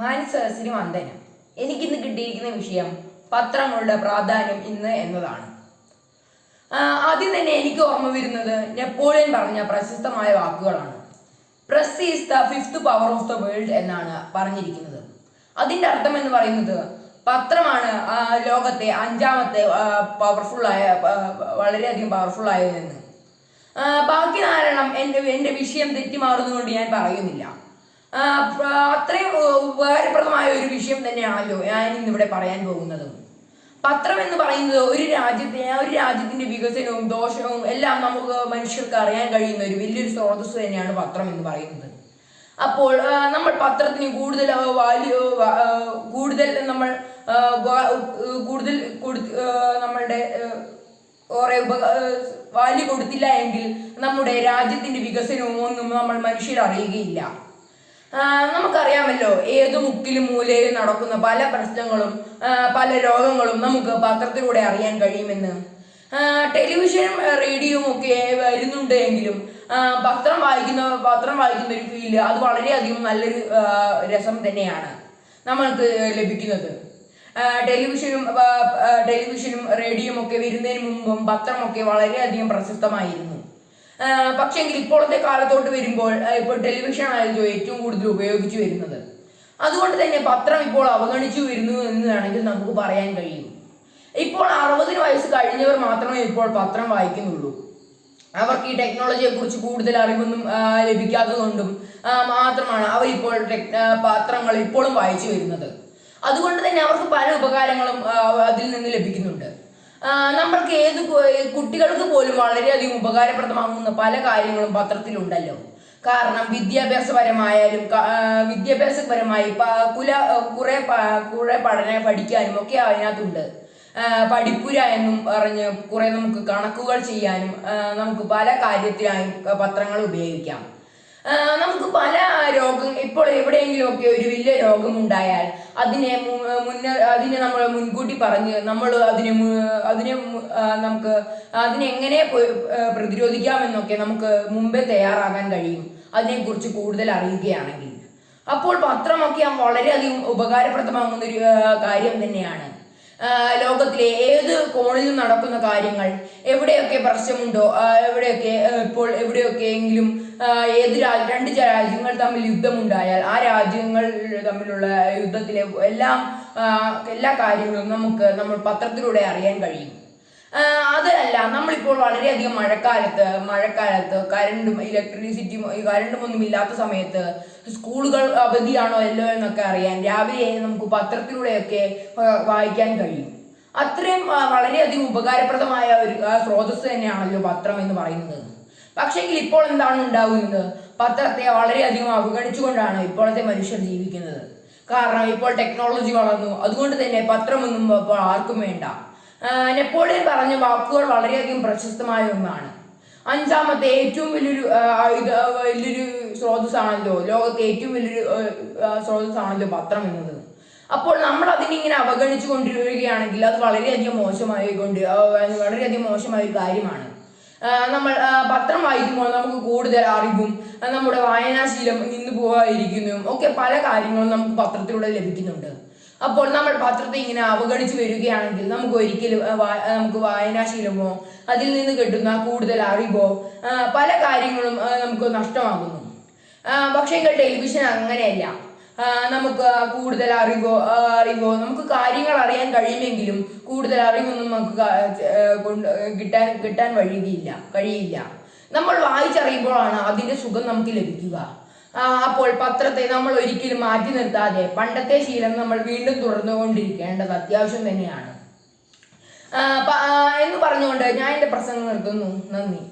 മാനസരസിന് വന്ദനം എനിക്കിന്ന് കിട്ടിയിരിക്കുന്ന വിഷയം പത്രങ്ങളുടെ പ്രാധാന്യം ഇന്ന് എന്നതാണ്. ആദ്യം തന്നെ എനിക്ക് ഓർമ്മ വരുന്നത് നെപ്പോളിയൻ പറഞ്ഞ പ്രശസ്തമായ വാക്കുകളാണ്. Press is the fifth power of the world എന്നാണ് പറഞ്ഞിരിക്കുന്നത്. അതിന്റെ അർത്ഥം എന്ന് പറയുന്നത് പത്രമാണ് ലോകത്തെ അഞ്ചാമത്തെ ആ, വളരെയധികം ആ, ബാക്കി നാരണം എന്റെ എന്റെ വിഷയം തെറ്റിമാറുന്നതുകൊണ്ട് ഞാൻ പറയുന്നില്ല. അത്രയും ഉപകാരപ്രദമായ ഒരു വിഷയം തന്നെയാണല്ലോ ഞാൻ ഇന്നിവിടെ പറയാൻ പോകുന്നത്. പത്രം എന്ന് പറയുന്നത് ഒരു രാജ്യത്തെ ഒരു രാജ്യത്തിന്റെ വികസനവും ദോഷവും എല്ലാം നമുക്ക് മനുഷ്യർക്ക് അറിയാൻ കഴിയുന്ന ഒരു വലിയൊരു സ്രോതസ് തന്നെയാണ് പത്രം എന്ന് പറയുന്നത്. അപ്പോൾ നമ്മൾ പത്രത്തിന് കൂടുതൽ വാല്യൂ കൂടുതൽ നമ്മൾ കൂടുതൽ നമ്മളുടെ കുറേ കുറെ വാല്യൂ കൊടുത്തില്ല എങ്കിൽ നമ്മുടെ രാജ്യത്തിന്റെ വികസനവും ഒന്നും നമ്മൾ മനുഷ്യർ അറിയുകയില്ല ആ, നമുക്കറിയാമല്ലോ ഏത് മുക്കിലും മൂലയിലും നടക്കുന്ന പല പ്രശ്നങ്ങളും പല രോഗങ്ങളും നമുക്ക് പത്രത്തിലൂടെ അറിയാൻ കഴിയുമെന്ന്. ടെലിവിഷനും റേഡിയോയും ഒക്കെ വരുന്നുണ്ട് എങ്കിലും പത്രം വായിക്കുന്ന പത്രം വായിക്കുന്ന ഒരു ഫീൽ അത് വളരെയധികം നല്ലൊരു രസം തന്നെയാണ് നമ്മൾക്ക് ലഭിക്കുന്നത്. ടെലിവിഷനും ടെലിവിഷനും റേഡിയോയും ഒക്കെ വരുന്നതിന് മുമ്പും പത്രമൊക്കെ വളരെയധികം പ്രശസ്തമായിരുന്നു. പക്ഷെങ്കിൽ ഇപ്പോഴത്തെ കാലത്തോട്ട് വരുമ്പോൾ ഇപ്പോൾ ടെലിവിഷൻ ആയിരുന്നു ഏറ്റവും കൂടുതൽ ഉപയോഗിച്ചു വരുന്നത്. അതുകൊണ്ട് തന്നെ പത്രം ഇപ്പോൾ അവഗണിച്ചു വരുന്നു എന്ന് വേണമെങ്കിൽ നമുക്ക് പറയാൻ കഴിയും. ഇപ്പോൾ അറുപതിന് വയസ്സ് കഴിഞ്ഞവർ മാത്രമേ ഇപ്പോൾ പത്രം വായിക്കുന്നുള്ളൂ. അവർക്ക് ഈ ടെക്നോളജിയെ കുറിച്ച് കൂടുതൽ അറിവൊന്നും ലഭിക്കാത്തതുകൊണ്ടും മാത്രമാണ് അവർ ഇപ്പോൾ പത്രങ്ങൾ ഇപ്പോഴും വായിച്ചു വരുന്നത്. അതുകൊണ്ട് തന്നെ അവർക്ക് പല ഉപകാരങ്ങളും അതിൽ നിന്ന് ലഭിക്കുന്നുണ്ട്. നമ്മൾക്ക് ഏത് കുട്ടികൾക്ക് പോലും വളരെയധികം ഉപകാരപ്രദമാകുന്ന പല കാര്യങ്ങളും പത്രത്തിലുണ്ടല്ലോ. കാരണം വിദ്യാഭ്യാസപരമായാലും വിദ്യാഭ്യാസപരമായി കുല കുറെ കുറെ പഠന പഠിക്കാനും ഒക്കെ അതിനകത്തുണ്ട്. പഠിപ്പുര എന്നും പറഞ്ഞ് കുറെ നമുക്ക് കണക്കുകൾ ചെയ്യാനും നമുക്ക് പല കാര്യത്തിനായും പത്രങ്ങൾ ഉപയോഗിക്കാം. നമുക്ക് പല ഇപ്പോൾ എവിടെയെങ്കിലുമൊക്കെ ഒരു വലിയ രോഗമുണ്ടായാൽ അതിനെ മുന്നേ അതിനെ നമ്മൾ മുൻകൂട്ടി പറഞ്ഞ് നമ്മൾ അതിനെ അതിനെ നമുക്ക് അതിനെ എങ്ങനെ പൊ- ആ, പ്രതിരോധിക്കാമെന്നൊക്കെ നമുക്ക് മുമ്പേ തയ്യാറാകാൻ കഴിയും. അതിനെക്കുറിച്ച് കൂടുതൽ അറിയുകയാണെങ്കിൽ. അപ്പോൾ പത്രമൊക്കെ വളരെയധികം ഉപകാരപ്രദമാകുന്ന ഒരു കാര്യം തന്നെയാണ്. ലോകത്തിലെ ഏത് കോണിലും നടക്കുന്ന കാര്യങ്ങൾ എവിടെയൊക്കെ പ്രശ്നമുണ്ടോ എവിടെയൊക്കെ ഇപ്പോൾ എവിടെയൊക്കെ എങ്കിലും ഏത് രണ്ട് രാജ്യങ്ങൾ തമ്മിൽ യുദ്ധമുണ്ടായാൽ ആ രാജ്യങ്ങൾ തമ്മിലുള്ള യുദ്ധത്തിലെ എല്ലാം എല്ലാ കാര്യങ്ങളും നമുക്ക് നമ്മൾ പത്രത്തിലൂടെ അറിയാൻ കഴിയും. അതല്ല നമ്മളിപ്പോൾ വളരെയധികം മഴക്കാലത്ത് മഴക്കാലത്ത് കരണ്ടും ഇലക്ട്രിസിറ്റിയും കരണ്ടും ഒന്നും ഇല്ലാത്ത സമയത്ത് സ്കൂളുകൾ അവധിയാണോ അല്ലോ എന്നൊക്കെ അറിയാൻ രാവിലെ നമുക്ക് പത്രത്തിലൂടെയൊക്കെ വായിക്കാൻ കഴിയും. അത്രയും വളരെയധികം ഉപകാരപ്രദമായ ഒരു സ്രോതസ് തന്നെയാണല്ലോ പത്രം എന്ന് പറയുന്നത്. പക്ഷെങ്കിൽ ഇപ്പോൾ എന്താണ് ഉണ്ടാകുന്നത് പത്രത്തെ വളരെയധികം അവഗണിച്ചുകൊണ്ടാണ് ഇപ്പോഴത്തെ മനുഷ്യർ ജീവിക്കുന്നത്. കാരണം ഇപ്പോൾ ടെക്നോളജി വളർന്നു. അതുകൊണ്ട് തന്നെ പത്രമൊന്നും ഇപ്പോൾ ആർക്കും വേണ്ട. നെപ്പോളിയൻ പറഞ്ഞ വാക്കുകൾ വളരെയധികം പ്രശസ്തമായ ഒന്നാണ്. അഞ്ചാമത്തെ ഏറ്റവും വലിയൊരു വലിയൊരു സ്രോതസ്സാണല്ലോ ലോകത്തെ ഏറ്റവും വലിയൊരു സ്രോതസ്സാണല്ലോ പത്രം എന്നത്. അപ്പോൾ നമ്മൾ അതിനിങ്ങനെ അവഗണിച്ചു കൊണ്ടിരിക്കുകയാണെങ്കിൽ അത് വളരെയധികം മോശമായി കൊണ്ട് വളരെയധികം മോശമായ ഒരു കാര്യമാണ്. നമ്മൾ പത്രം വായിക്കുമ്പോൾ നമുക്ക് കൂടുതൽ അറിവും നമ്മുടെ വായനാശീലം നിന്ന് പോകാതിരിക്കുന്നതും ഒക്കെ പല കാര്യങ്ങളും നമുക്ക് പത്രത്തിലൂടെ ലഭിക്കുന്നുണ്ട്. അപ്പോൾ നമ്മൾ പത്രത്തെ ഇങ്ങനെ അവഗണിച്ച് വരികയാണെങ്കിൽ നമുക്ക് ഒരിക്കലും നമുക്ക് വായനാശീലമോ അതിൽ നിന്ന് കിട്ടുന്ന കൂടുതൽ അറിവോ പല കാര്യങ്ങളും നമുക്ക് നഷ്ടമാകുന്നു. പക്ഷേ ടെലിവിഷൻ അങ്ങനെയല്ല. നമുക്ക് കൂടുതൽ അറിവോ അറിവോ നമുക്ക് കാര്യങ്ങൾ അറിയാൻ കഴിയുമെങ്കിലും കൂടുതൽ അറിവൊന്നും നമുക്ക് കിട്ടാൻ കിട്ടാൻ വഴിയില്ല കഴിയില്ല. നമ്മൾ വായിച്ചറിയുമ്പോഴാണ് അതിന്റെ സുഖം നമുക്ക് ലഭിക്കുക. അപ്പോൾ പത്രത്തെ നമ്മൾ ഒരിക്കലും മാറ്റി നിർത്താതെ പണ്ടത്തെ ശീലം നമ്മൾ വീണ്ടും തുടർന്നുകൊണ്ടിരിക്കേണ്ടത് അത്യാവശ്യം തന്നെയാണ്. എന്ന് പറഞ്ഞുകൊണ്ട് ഞാൻ എന്റെ പ്രസംഗം നിർത്തുന്നു. നന്ദി.